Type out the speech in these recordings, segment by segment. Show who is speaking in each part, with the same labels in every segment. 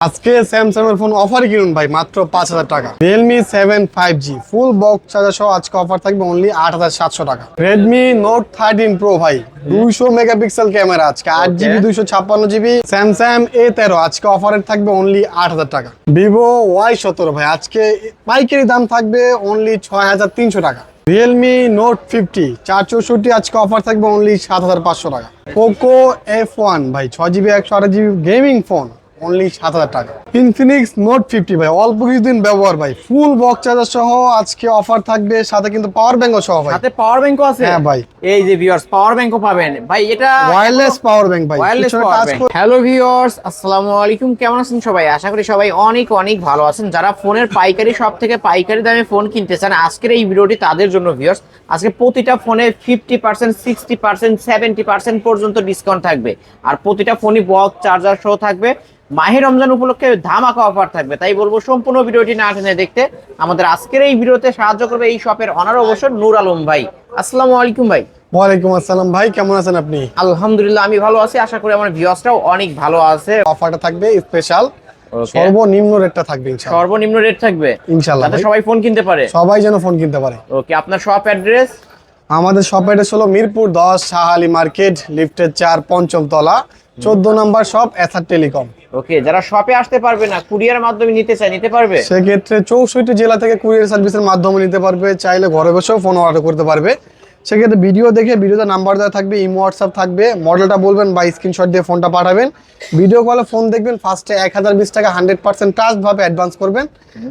Speaker 1: আজকে স্যামসাং এর phone offer কিনুন ভাই মাত্র পাঁচ হাজার টাকা। Realme seven five G full box charger সহ আজকে অফার থাকবে অনলি আট হাজার সাতশো টাকা। রেডমি নোট থার্টিন প্রো ভাই দুইশো মেগাপিক্সেল ক্যামেরা আজকে আট জিবি দুইশো ছাপ্পান্ন জিবি স্যামসাং এ তেরো আজকে অফারে থাকবে অনলি আট হাজার টাকা। ভিভো ওয়াই সতেরো ভাই আজকে পাইকারি দাম থাকবে অনলি ছয় হাজার তিনশো টাকা। রিয়েলমি নোট ফিফটি চার চৌষট্টি আজকে অফার থাকবে অনলি সাত হাজার পাঁচশো টাকা। পোকো এফ ওয়ান ভাই ছ জিবি একশো আট জিবি গেমিং ফোন অনলি সাত হাজার টাকা। ইনফিনিক্স নোট ফিফটি ভাই অল্প কিছুদিন ব্যবহার ভাই। ফুল বক্স চার্জার সহ আজকে অফার থাকবে সাথে কিন্তু পাওয়ার ব্যাঙ্কও সহ ভাই।
Speaker 2: সাথে পাওয়ার ব্যাংকও আছে?
Speaker 1: হ্যাঁ ভাই।
Speaker 2: এই যে ভিউয়ার্স পাওয়ার ব্যাংকও পাবেন। ভাই এটা
Speaker 1: ওয়্যারলেস পাওয়ার ব্যাংক ভাই wireless
Speaker 2: power
Speaker 1: bank
Speaker 2: hello viewers আসসালামু আলাইকুম কেমন আছেন সবাই? আশা করি সবাই অনেক অনেক ভালো আছেন। যারা ফোনের পাইকারি সব থেকে পাইকারি দামে ফোন কিনতে চান আজকের এই ভিডিওটি তাদের জন্য ভিউয়ার্স আজকে প্রতিটা ফোনে fifty percent sixty percent seventy percent পর্যন্ত ডিসকাউন্ট থাকবে। আর প্রতিটা ফোনই বক্স চার্জার সহ থাকবে। মাহে রমজান উপলক্ষে ধামাকা অফার থাকবে। তাই বলব সম্পূর্ণ ভিডিওটি না টেনে দেখতে আমাদের আজকের এই ভিডিওতে সাহায্য করবে এই শপের অনার অবশ্য নূর আলম ভাই। আসসালামু আলাইকুম ভাই।
Speaker 1: ওয়ালাইকুম আসসালাম ভাই কেমন আছেন আপনি?
Speaker 2: আলহামদুলিল্লাহ আমি ভালো আছি। আশা করি আমার ভিউয়ার্সরাও অনেক ভালো আছে।
Speaker 1: অফারটা থাকবে স্পেশাল. সর্বনিম্ন রেটটা থাকবে ইনশাআল্লাহ।
Speaker 2: সর্বনিম্ন রেট থাকবে?
Speaker 1: ইনশাআল্লাহ
Speaker 2: যাতে সবাই ফোন কিনতে পারে।
Speaker 1: সবাই যেন ফোন কিনতে পারে।
Speaker 2: ওকে আপনার শপ অ্যাড্রেস
Speaker 1: আমাদের শপ অ্যাড্রেস হলো মিরপুর দশ শাহালি মার্কেট লিফটের চার পঞ্চম তলা চোদ্দ নম্বর শপ এসআর টেলিকম
Speaker 2: ওকে যারা শপে আসতে পারবে না কুরিয়ার মাধ্যমে নিতে চায় নিতে পারবে?
Speaker 1: সেক্ষেত্রে চৌষট্টি জেলা থেকে কুরিয়ার সার্ভিসের মাধ্যমে নিতে পারবে চাইলে ঘরে বসেও ফোন অর্ডার করতে পারবে। সেক্ষেত্রে ভিডিও দেখে ভিডিওতে নাম্বার দেওয়া থাকবে ইমো হোয়াটসঅ্যাপ থাকবে মডেলটা বলবেন বা স্ক্রিনশট দিয়ে ফোনটা পাঠাবেন। ভিডিও কলে ফোন দেখবেন ফার্স্টে এক হাজার বিশ টাকা হান্ড্রেড পার্সেন্ট ভাবে অ্যাডভান্স করবেন।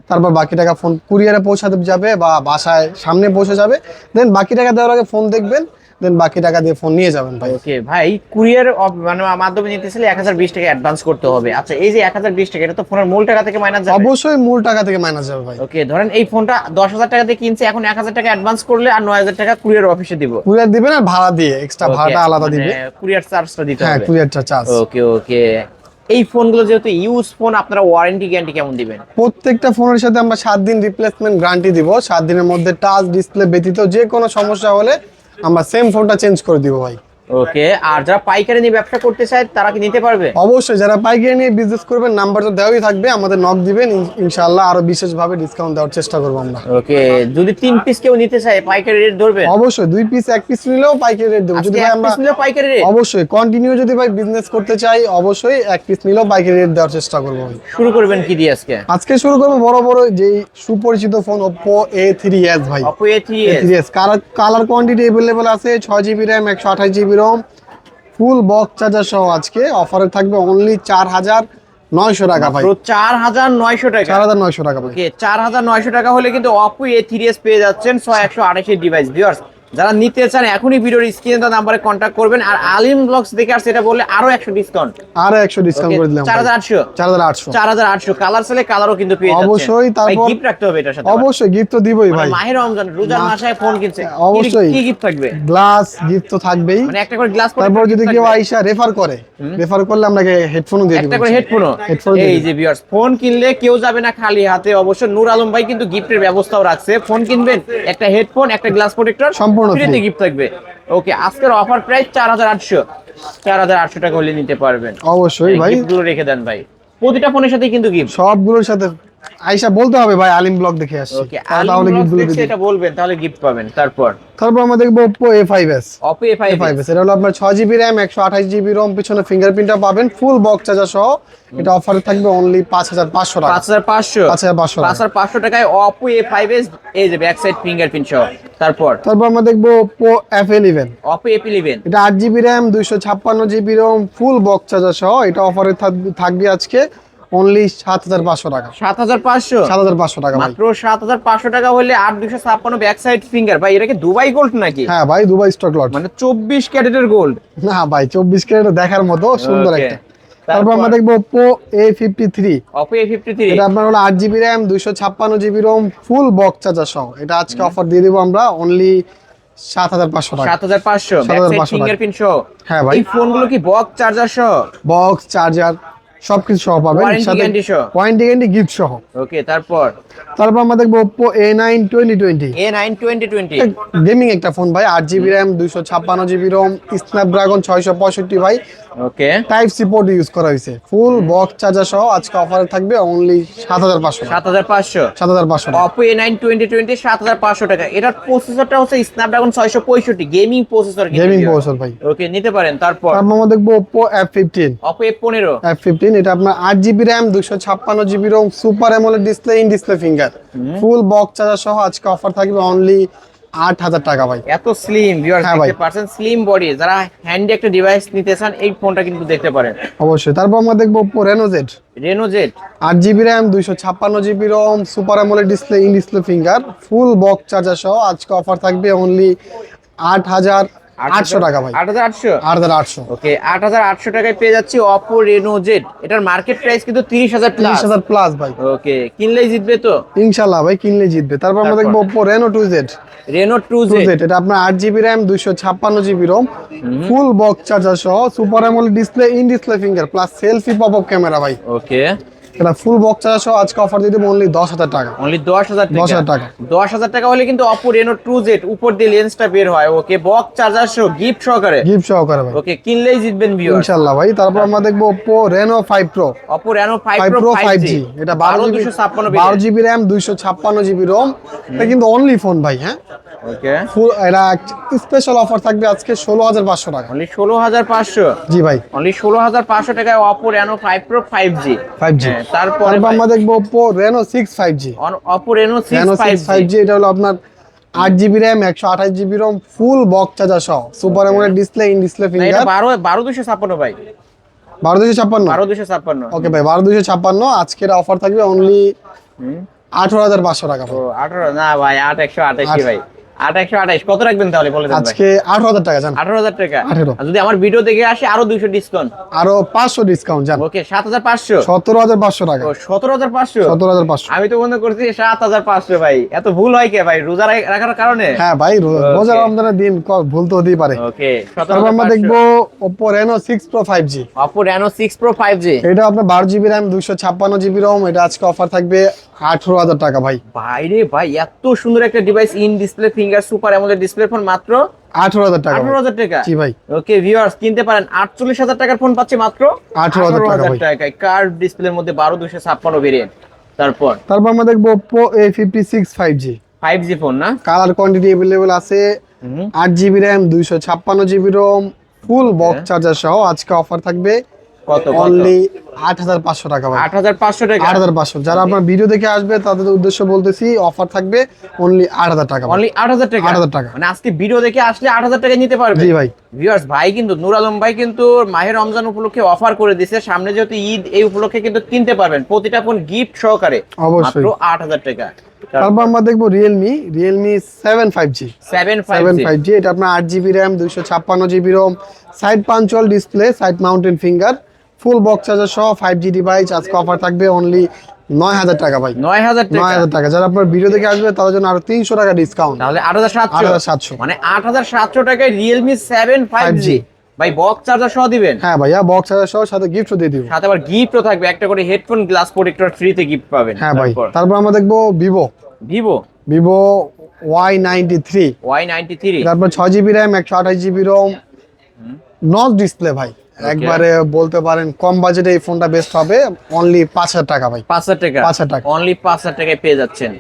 Speaker 1: তারপর বাকি টাকা ফোন কুরিয়ারে পৌঁছাতে যাবে বা বাসায় সামনে পৌঁছে যাবে। দেন বাকি টাকা দেওয়ার আগে ফোন দেখবেন দেন বাকি টাকা দিয়ে ফোন নিয়ে যাবেন ভাই।
Speaker 2: ওকে ভাই কুরিয়ার মানে মাধ্যমে নিতে চাইলে এক হাজার বিশ টাকা অ্যাডভান্স করতে হবে। আচ্ছা এই যে এক হাজার বিশ টাকা এটা তো ফোনের মূল টাকা থেকে মাইনাস যাবে।
Speaker 1: অবশ্যই মূল টাকা থেকে মাইনাস যাবে ভাই।
Speaker 2: ওকে ধরেন এই ফোনটা দশ হাজার টাকা দিয়ে কিনছে এখন এক হাজার টাকা অ্যাডভান্স করলে আর নয় হাজার টাকা কুরিয়ার অফিসে দিব।
Speaker 1: কুরিয়ার দিবেন আর ভাড়া দিয়ে এক্সট্রা ভাড়াটা আলাদা দিবে।
Speaker 2: কুরিয়ার চার্জটা দিতে
Speaker 1: হ্যাঁ
Speaker 2: হবে।
Speaker 1: কুরিয়ারটা চার্জ
Speaker 2: ওকে ওকে এই ফোনগুলো যেহেতু ইউজ ফোন আপনারা ওয়ারেন্টি গ্যারান্টি কেমন দিবেন?
Speaker 1: প্রত্যেকটা ফোনের সাথে আমরা সাত দিন রিপ্লেসমেন্ট গ্যারান্টি দিব। সাত দিনের মধ্যে টাচ ডিসপ্লে ব্যতীত যে কোনো সমস্যা হলে আমরা সেম ফোনটা চেঞ্জ করে দিব ভাই।
Speaker 2: ওকে আর যারা পাইকারি নিয়ে ব্যবসা করতে চায় তারা কি নিতে পারবে
Speaker 1: অবশ্যই যারা পাইকারি নিয়ে বিজনেস করবেন নাম্বারটা দেওয়াই থাকবে আমাদের নক দিবেন ইন- ইনশাআল্লাহ আরো বিশেষভাবে ডিসকাউন্ট দেওয়ার চেষ্টা করবো আমরা
Speaker 2: ওকে যদি তিন পিস কেউ নিতে চায় পাইকারি রেট ধরবে
Speaker 1: অবশ্যই দুই পিস এক পিস নিলেও পাইকারি রেট দেবো যদি ভাই আমরা
Speaker 2: পাইকারি রেট
Speaker 1: অবশ্যই কন্টিনিউ যদি ভাই বিজনেস করতে চাই অবশ্যই এক পিস নিলেও পাইকারি রেট দেওয়ার চেষ্টা করবো ভাই
Speaker 2: শুরু করবেন কি দিয়ে আজকে
Speaker 1: আজকে শুরু করবো বড় বড় যেই সুপরিচিত phone Oppo A three S ভাই
Speaker 2: Oppo A three S
Speaker 1: yes colour colour quantity available আছে ছয় জিবি র্যাম একশো আঠাশ GB ROM full box charger সহ আজকে অফারে থাকবে অনলি চার হাজার নয়শো টাকা ভাই।
Speaker 2: চার হাজার নয়শো টাকা।
Speaker 1: চার হাজার নয়শো টাকা ভাই।
Speaker 2: চার হাজার নয়শো টাকা হলে কিন্তু অপো এ থ্রি এস পেয়ে যাচ্ছেন ছয় একশো আঠাশের ডিভাইস যারা নিতে চান এখনই ভিডিওর স্ক্রিনে তার নাম্বারে কন্ট্যাক্ট করবেন। আর আলিম ব্লগস দেখে আর সেটা বললে আরও একশো ডিসকাউন্ট
Speaker 1: আর একশো ডিসকাউন্ট করে দিলাম
Speaker 2: চার হাজার আটশো।
Speaker 1: চার হাজার আটশো।
Speaker 2: চার হাজার আটশো। কালার সেলে কালারও কিন্তু পেয়ে যাচ্ছেন।
Speaker 1: অবশ্যই, তারপর-
Speaker 2: গিফট রাখতে হবে এটার সাথে
Speaker 1: অবশ্যই গিফট তো দিবই
Speaker 2: মানে
Speaker 1: ভাই।
Speaker 2: মাহের রমজান রোজার মাসায় ফোন কিনছে।
Speaker 1: অবশ্যই।
Speaker 2: কি গিফট থাকবে?
Speaker 1: গ্লাস গিফট তো থাকবেই।
Speaker 2: মানে একটা করে গ্লাস
Speaker 1: তারপর যদি কেউ আইসা রেফার করে রেফার করলে আমরা হেডফোনও দিয়ে
Speaker 2: একটা করে হেডফোনও
Speaker 1: হেডফোন
Speaker 2: এই যে ভিউয়ার্স ফোন কিনলে কেউ যাবে না খালি হাতে। অবশ্য নূর আলম ভাই কিন্তু গিফটের ব্যবস্থাও রাখছে। ফোন কিনবেন একটা হেডফোন একটা গ্লাস প্রোটেক্টর
Speaker 1: সম্পূর্ণ
Speaker 2: ফ্রিতে গিফট থাকবে। ওকে আজকের অফার প্রাইস চার হাজার আটশো। চার হাজার আটশো টাকা হলে নিতে পারবেন।
Speaker 1: অবশ্যই ভাই।
Speaker 2: রেখে দেন ভাই। প্রতিটা ফোনের সাথে কিন্তু গিফট
Speaker 1: সবগুলোর সাথে আইসা বলতে হবে ভাই আলিম ব্লগ দেখে আসছি। তাহলে গিফট
Speaker 2: এটা বলবেন তাহলে গিফট পাবেন তারপর?
Speaker 1: তারপর আমরা দেখব এ ফাইভ
Speaker 2: ফাইভ
Speaker 1: এস এটা হলো আপনার ছয় জিবি র্যাম একশো আঠাশ জিবি রোম পিছনে ফিঙ্গারপ্রিন্টটা পাবেন ফুল বক্স চার্জার সহ। এটা অফারে থাকবে অনলি পাঁচ হাজার পাঁচশো টাকা।
Speaker 2: পাঁচ হাজার পাঁচশো।
Speaker 1: পাঁচ হাজার পাঁচশো
Speaker 2: পাঁচ হাজার পাঁচশো টাকায় অপো এ ফাইভ এস এই যে ব্যাক সাইড ফিঙ্গারপ্রিন্ট সহ। তারপর?
Speaker 1: তারপর আমরা দেখব ইলেভেন
Speaker 2: অপো এফ ইলেভেন
Speaker 1: এটা আট জিবি র্যাম দুইশো ছাপ্পান্ন GB ROM full box charger সহ। এটা অফারে থাকবে আজকে। অনলি সাত হাজার পাঁচশো টাকা।
Speaker 2: সাত হাজার পাঁচশো?
Speaker 1: সাত হাজার পাঁচশো টাকা
Speaker 2: মাত্র সাত হাজার পাঁচশো টাকা হলে আট দুশো ছাপ্পান্ন ব্যাক সাইড ফিঙ্গার ভাই এটা কি দুবাই গোল্ড নাকি?
Speaker 1: হ্যাঁ ভাই দুবাই স্টক লট
Speaker 2: মানে চব্বিশ ক্যারেটের গোল্ড
Speaker 1: না ভাই চব্বিশ ক্যারেট দেখার মতো সুন্দর একটা। তারপর? আমরা দেখব Oppo A fifty three
Speaker 2: Oppo A fifty three
Speaker 1: এটা আপনার হলো আট জিবি র্যাম দুইশো ছাপ্পান্ন GB ROM full box charger সহ। এটা আজকে অফার দিয়ে দেবো আমরা অনলি সাত হাজার পাঁচশো টাকা।
Speaker 2: সাত হাজার পাঁচশো। ব্যাক সাইড
Speaker 1: 7,500
Speaker 2: ফিঙ্গারপ্রিন্ট সহ।
Speaker 1: হ্যাঁ ভাই।
Speaker 2: এই ফোনগুলো কি বক্স চার্জার সহ?
Speaker 1: বক্স চার্জার সবকিছু সহ পাবেন। সাথে গ্যারান্টি গিফট সহ।
Speaker 2: ওকে তারপর?
Speaker 1: তারপর আমরা দেখব Oppo
Speaker 2: A9 2020 A9 2020
Speaker 1: গেমিং একটা ফোন ভাই 8GB RAM 256GB ROM Snapdragon 665 ভাই।
Speaker 2: Okay
Speaker 1: type C port use করা হয়েছে। ফুল বক্স চার্জার সহ আজকে অফারে থাকবে অনলি
Speaker 2: 7500 7500 7500 Oppo A9 2020 7500 টাকা। এটার প্রসেসরটা হচ্ছে Snapdragon 665 gaming processor
Speaker 1: gaming processor ভাই।
Speaker 2: ওকে নিতে পারেন তারপর?
Speaker 1: আমরা দেখব Oppo
Speaker 2: F15 Oppo F15
Speaker 1: F15 engine এটা আপনার আট জিবি র্যাম দুশো ছাপ্পান্ন GB ROM super AMOLED display in display finger full box charger সহ আজকে অফার থাকবে অনলি আট হাজার টাকা ভাই।
Speaker 2: এত স্লিম
Speaker 1: হ্যাঁ ভাই।
Speaker 2: পার্সেন্ট স্লিম বডি যারা হ্যান্ডে একটা ডিভাইস নিতে চান এই ফোনটা কিন্তু দেখতে পারেন।
Speaker 1: অবশ্যই। তারপর আমরা দেখব Oppo Reno Z
Speaker 2: Reno Z
Speaker 1: আট জিবি র্যাম দুইশো ছাপ্পান্ন GB ROM super AMOLED display in display finger full box charger সহ আজকে অফার থাকবে অনলি আট হাজার আটশো টাকা ভাই।
Speaker 2: আট হাজার আটশো?
Speaker 1: আট হাজার আটশো।
Speaker 2: ওকে আট হাজার আটশো টাকায় পেয়ে যাচ্ছি অপো রেনো জেড এটার মার্কেট প্রাইস কিন্তু তিরিশ হাজার
Speaker 1: তিরিশ
Speaker 2: প্লাস
Speaker 1: হাজার প্লাস ভাই।
Speaker 2: ওকে কিনলেই জিতবে তো?
Speaker 1: ইনশাল্লাহ ভাই জিতবে। তারপর আমরা দেখব Oppo Reno two
Speaker 2: Z Reno
Speaker 1: two
Speaker 2: Z
Speaker 1: Z এটা আপনার আট জিবি র্যাম দুইশো ছাপ্পান্ন GB ROM full box charger সহ super AMOLED display in display finger plus selfie pop up camera ভাই।
Speaker 2: ওকে।
Speaker 1: এটা ফুল বক্স চার্জার সহ আজকে অফার দিয়ে দেবো অনলি দশ হাজার টাকা।
Speaker 2: অনলি দশ হাজার
Speaker 1: দশ হাজার টাকা।
Speaker 2: দশ হাজার টাকা হলে কিন্তু অপো রেনো টু জেড উপর দিয়ে লেন্সটা বের হয়। ওকে বক্স চার্জার সহ গিফট সহকারে।
Speaker 1: গিফট সহকারে ভাই।
Speaker 2: ওকে কিনলেই জিতবেন ভিউয়ার
Speaker 1: ইনশাল্লাহ ভাই তারপর আমরা দেখব
Speaker 2: Oppo Reno five
Speaker 1: pro
Speaker 2: Oppo
Speaker 1: Reno
Speaker 2: five
Speaker 1: pro
Speaker 2: five
Speaker 1: G এটা বারো
Speaker 2: দুশো ছাপ্পান্ন
Speaker 1: বারো জিবি র্যাম দুইশো ছাপ্পান্ন জিবি রোম এটা কিন্তু অনলি ফোন ভাই হ্যাঁ?
Speaker 2: ওকে
Speaker 1: ফুল এটা স্পেশাল অফার থাকবে আজকে ষোলো হাজার পাঁচশো টাকা।
Speaker 2: অনলি ষোলো হাজার পাঁচশো?
Speaker 1: জি ভাই।
Speaker 2: অনলি ষোলো হাজার পাঁচশো টাকায় Oppo Reno five pro five
Speaker 1: G five
Speaker 2: G তারপরে
Speaker 1: আমরা দেখব Oppo Reno six
Speaker 2: five G
Speaker 1: Oppo
Speaker 2: Reno Reno
Speaker 1: six five G এটা হলো আপনার আট জিবি র্যাম একশো আঠাশ GB ROM full box charger সহ। Super AMOLED display in
Speaker 2: display
Speaker 1: finger
Speaker 2: বারো বারো দুশো ছাপ্পান্ন ভাই।
Speaker 1: বারো দুশো ছাপ্পান্ন?
Speaker 2: বারো দুশো ছাপ্পান্ন।
Speaker 1: ওকে ভাই বারো দুশো ছাপ্পান্ন। আজকের অফার থাকবে অনলি। আঠারো হাজার পাঁচশো টাকা।
Speaker 2: আঠারো না ভাই আট একশো আঠাশি ভাই। কত রাখবেন তাহলে বলে দেন
Speaker 1: আজকে আঠারো হাজার টাকা জান।
Speaker 2: আঠারো হাজার টাকা?
Speaker 1: 18
Speaker 2: যদি আমার ভিডিও দেখে আসে আরও ডিসকাউন্ট
Speaker 1: আরও জান।
Speaker 2: ওকে
Speaker 1: টাকা।
Speaker 2: ও আমি তো মনে করছি সাত হাজার পাঁচশো ভাই। এত ভুল হয় কে ভাই? রোজা রাখার কারণে?
Speaker 1: হ্যাঁ ভাই রোজা রমজানের দিন ভুল তো হতেই পারে।
Speaker 2: ওকে
Speaker 1: তারপর আমরা দেখব
Speaker 2: Oppo Reno six pro five G
Speaker 1: এটা আপনার বারো জিবি র্যাম দুইশো ছাপ্পান্ন জিবি রোম এটা আজকে অফার থাকবে আঠারো হাজার টাকা ভাই।
Speaker 2: বাইরে ভাই এত সুন্দর একটা device in display finger super AMOLED display phone মাত্র
Speaker 1: আঠারো হাজার টাকা
Speaker 2: আঠারো হাজার টাকা।
Speaker 1: জি ভাই।
Speaker 2: ওকে ভিউয়ার্স কিনতে পারেন আটচল্লিশ হাজার টাকার ফোন পাচ্ছে মাত্র
Speaker 1: 18,000 টাকা ভাই।
Speaker 2: টাকায়। কার্ভ ডিসপ্লের মধ্যে বারো দুশো ছাপ্পান্ন ভেরিয়েন্ট তারপর?
Speaker 1: তারপর আমরা দেখব Oppo A fifty six five G
Speaker 2: five G phone না?
Speaker 1: কালার কোয়ান্টিটি অ্যাভেলেবেল আছে। আট জিবি র্যাম দুইশো ছাপ্পান্ন GB ROM full box charger সহ আজকে অফার থাকবে।
Speaker 2: কত
Speaker 1: অনলি আট হাজার পাঁচশো টাকা
Speaker 2: আট হাজার পাঁচশো টাকা?
Speaker 1: আট হাজার পাঁচশো। যারা আপনার ভিডিও দেখে আসবে তাদের উদ্দেশ্য বলতেছি অফার থাকবে অনলি আট হাজার টাকা।
Speaker 2: অনলি আট হাজার টাকা?
Speaker 1: 8,000 টাকা।
Speaker 2: মানে আজকে ভিডিও দেখে আসলে আট হাজার টাকা নিতে পারবে?
Speaker 1: জি ভাই।
Speaker 2: ভিউয়ার্স ভাই কিন্তু নূর আলম ভাই কিন্তু মাহের রমজান উপলক্ষে অফার করে দিছে সামনে যেহেতু ঈদ এই উপলক্ষে কিন্তু কিনতে পারবেন। প্রতিটা ফোন গিফট সহকারে।
Speaker 1: অবশ্যই।
Speaker 2: মাত্র আট হাজার টাকা।
Speaker 1: তারপর আমরা দেখব Realme Realme seven
Speaker 2: five G
Speaker 1: seven five G এটা আপনার আট জিবি র্যাম দুইশো ছাপ্পান্ন GB ROM side punch hole display side mounted finger full box charger সহ ফাইভ জি ডিভাইস আজকে অফার থাকবে অনলি নয় হাজার টাকা ভাই।
Speaker 2: নয় হাজার
Speaker 1: নয় হাজার টাকা। যারা আপনার ভিডিও দেখে আসবে তাদের জন্য আরও তিনশো টাকা ডিসকাউন্ট
Speaker 2: তাহলে আট হাজার
Speaker 1: আট হাজার সাতশো।
Speaker 2: মানে আট হাজার সাতশো টাকায় রিয়েলমি সেভেন ফাইভ জি ভাই বক্স চার্জার সহ দিবেন?
Speaker 1: হ্যাঁ ভাইয়া বক্স চার্জার সহ সাথে গিফটও দিয়ে দিব।
Speaker 2: সাথে আবার গিফটও থাকবে। একটা করে হেডফোন গ্লাস প্রোটেক্টর ফ্রিতে গিফট পাবেন।
Speaker 1: হ্যাঁ ভাই
Speaker 2: তারপর?
Speaker 1: আমরা দেখব Vivo
Speaker 2: Vivo
Speaker 1: Vivo Y ninety three
Speaker 2: Y ninety three
Speaker 1: তারপর ছয় জিবি র্যাম একশো আঠাশ জিবি রোম নচ ডিসপ্লে ভাই। একবারে বলতে পারেন কম বাজেটে এই ফোনটা বেস্ট হবে অনলি পাঁচ হাজার টাকা ভাই।
Speaker 2: পাঁচ হাজার টাকা?
Speaker 1: 5,000 টাকা।
Speaker 2: অনলি পাঁচ হাজার টাকায় পেয়ে যাচ্ছেন।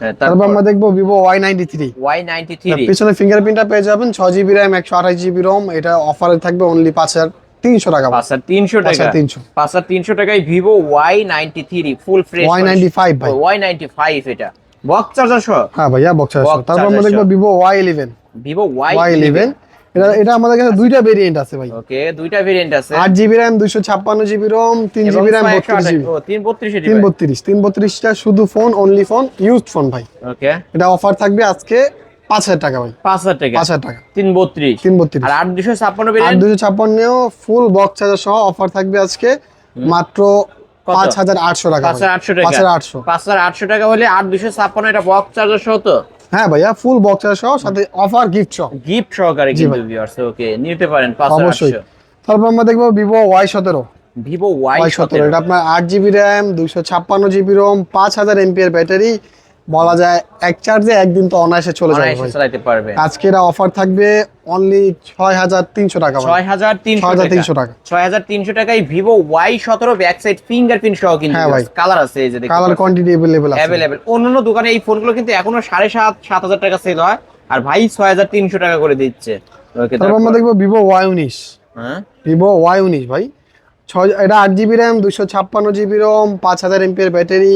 Speaker 2: হ্যাঁ,
Speaker 1: তারপর আমরা দেখব Vivo Y ninety three
Speaker 2: Y ninety three
Speaker 1: পিছনে ফিঙ্গারপ্রিন্টটা পেয়ে যাবেন ছয় জিবি র্যাম একশো আঠাশ জিবি রোম এটা অফারে থাকবে অনলি পাঁচ হাজার তিনশো টাকা
Speaker 2: পাঁচ হাজার তিনশো
Speaker 1: পাঁচ
Speaker 2: টাকা
Speaker 1: তিনশো।
Speaker 2: পাঁচ হাজার তিনশো টাকায় Vivo Y ninety three full fresh
Speaker 1: Y ninety five ভাই।
Speaker 2: ওয়াই নাইনটি ফাইভ এটা। বক্স চার্জার সহ?
Speaker 1: হ্যাঁ ভাইয়া বক্স
Speaker 2: Box
Speaker 1: তারপর আমরা দেখব Vivo Y
Speaker 2: eleven Vivo
Speaker 1: Y eleven এটা এটা আমাদের কাছে দুইটা ভেরিয়েন্ট আছে ভাই।
Speaker 2: ওকে দুইটা ভেরিয়েন্ট আছে।
Speaker 1: আট জিবি র্যাম দুইশো ছাপ্পান্ন জিবি রোম তিন
Speaker 2: এবং
Speaker 1: জিবি র্যাম
Speaker 2: ছয় একশো
Speaker 1: বত্রিশ
Speaker 2: আঠাশ-
Speaker 1: জিবি
Speaker 2: ও, তিন বত্রিশ
Speaker 1: তিন বত্রিশ। তিন বত্রিশটা শুধু phone only phone used phone ভাই।
Speaker 2: ওকে।
Speaker 1: এটা অফার থাকবে আজকে পাঁচ হাজার টাকা ভাই।
Speaker 2: পাঁচ হাজার টাকা।
Speaker 1: পাঁচ হাজার টাকা।
Speaker 2: তিন বত্রিশ।
Speaker 1: তিন বত্রিশ।
Speaker 2: আর আট দুশো ছাপ্পান্ন ভেরিয়েন্ট
Speaker 1: দুশো ছাপ্পান্নেও ফুল বক্স চার্জার সহ অফার থাকবে আজকে। মাত্র? পাঁচ হাজার আটশো টাকা
Speaker 2: পাঁচ হাজার আটশো টাকা।
Speaker 1: পাঁচ হাজার আটশো।
Speaker 2: টাকা হলে আট দুশো ছাপ্পান্ন এটা বক্স চার্জার সহ তো?
Speaker 1: হ্যাঁ ভাইয়া ফুল বক্সার সহ সাথে অফার গিফট সহ।
Speaker 2: গিফট সহকারে কিন্তু। ভিউয়ার্স ওকে নিতে পারেন পাঁচ হাজার
Speaker 1: অবশ্যই।
Speaker 2: আটশো।
Speaker 1: তারপর আমরা দেখব ভিভো ওয়াই সতেরো।
Speaker 2: ভিভো ওয়াই
Speaker 1: সতেরো। এটা আপনার আট জিবি র্যাম দুইশো ছাপ্পান্ন জিবি রোম পাঁচ হাজার এমপিএর ব্যাটারি বলা যায় এক চার্জে একদিন তো অনায়াসে চলে যাবে
Speaker 2: চালাতে পারবে।
Speaker 1: আজকের অফার থাকবে অনলি ছয় হাজার তিনশো টাকা ভাই।
Speaker 2: ছয় হাজার তিনশো
Speaker 1: 6,300 টাকা।
Speaker 2: ছয় হাজার তিনশো টাকায় ভিভো ওয়াই সতেরো ব্যাক সাইড ফিঙ্গারপ্রিন্ট সহ কিন্তু
Speaker 1: হ্যাঁ
Speaker 2: কালার আছে এই যে দেখতে
Speaker 1: কালার কোয়ান্টিটি অ্যাভেলেবেল আছে।
Speaker 2: অ্যাভেলেবেল অন্যান্য দোকানে এই ফোনগুলো কিন্তু এখনও সাড়ে সাত সাত হাজার টাকা সেল হয়। আর ভাই ছয় হাজার তিনশো টাকা করে দিচ্ছে। ওকে
Speaker 1: তারপর আমরা দেখব ভিভো ওয়াই উনিশ।
Speaker 2: হ্যাঁ?
Speaker 1: ভিভো ওয়াই উনিশ ভাই। ছয় এটা আট জিবি র্যাম দুশো ছাপ্পান্ন জিবি রোম পাঁচ হাজার এমপিএর ব্যাটারি